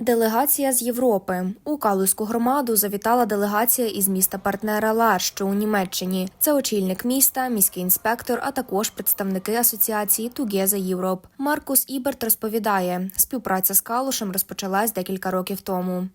Делегація з Європи у Калузьку громаду завітала делегація із міста партнера Лар, що у Німеччині. Це очільник міста, міський інспектор, а також представники асоціації Together Europe. Маркус Іберт розповідає, співпраця з Калушем розпочалась декілька років тому.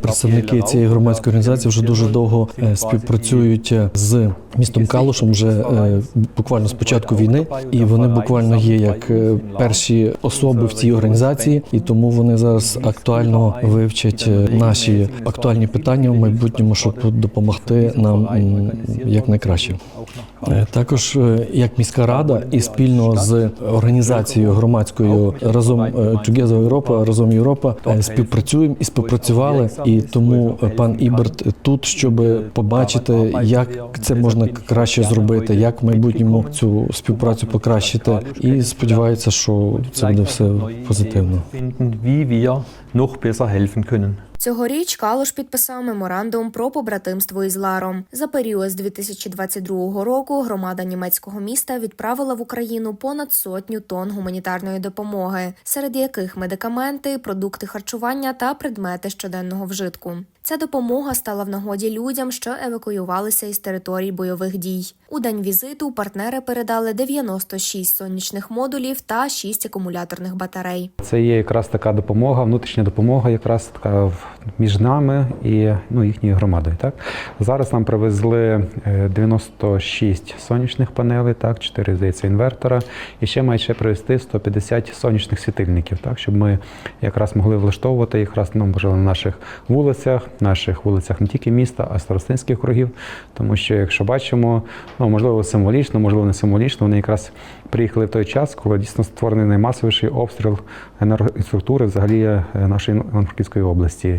Представники цієї громадської організації вже дуже довго е, співпрацюють е, з містом Калушем вже е, буквально з початку війни, і вони буквально є як перші особи в цій організації, і тому вони зараз актуально вивчать е, наші актуальні питання в майбутньому, щоб допомогти нам м, якнайкраще. Е, Також е, як міська рада і спільно з організацією громадською разом Together Європа, разом Європа співпрацюємо і співпрацювали. І тому пан Іберт тут, щоб побачити, як це можна краще зробити, як в майбутньому цю співпрацю покращити. І сподівається, що це буде все позитивно. Noch besser helfen können. Цьогоріч Калуш підписав меморандум про побратимство із Ларом. За період з 2022 року громада німецького міста відправила в Україну понад сотню тонн гуманітарної допомоги, серед яких медикаменти, продукти харчування та предмети щоденного вжитку. Ця допомога стала в нагоді людям, що евакуювалися із територій бойових дій. У день візиту партнери передали 96 сонячних модулів та 6 акумуляторних батарей. Це є якраз така допомога, внутрішня допомога, якраз така в- між нами і ну, їхньою громадою. Так зараз нам привезли е, 96 сонячних панелей, так, 4, здається, інвертора, і ще мають ще привезти 150 сонячних світильників, так, щоб ми якраз могли влаштовувати якраз ну, на наших вулицях, наших вулицях не тільки міста, а старостинських округів. Тому що, якщо бачимо, ну можливо, символічно, можливо, не символічно, вони якраз приїхали в той час, коли дійсно створений наймасовіший обстріл енергоструктури взагалі е, нашої Івано-Франківської області.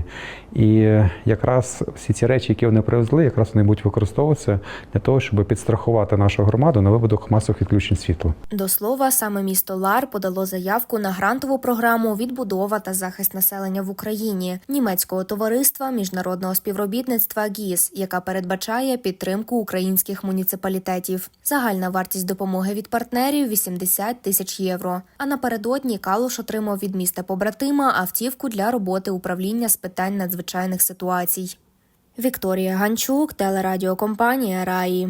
І е, якраз всі ці речі, які вони привезли, якраз вони будуть використовуватися для того, щоб підстрахувати нашу громаду на випадок масових відключень світла. До слова, саме місто Лар подало заявку на грантову програму Відбудова та захист населення в Україні німецького товариства міжнародного співробітництва ГІС, яка передбачає підтримку українських муніципалітетів. Загальна вартість допомоги від партнерів 80 тисяч євро. А напередодні Калуш отримав від міста побратима автівку для роботи управління з питань надзвичайних ситуацій. Вікторія Ганчук, телерадіокомпанія Раї.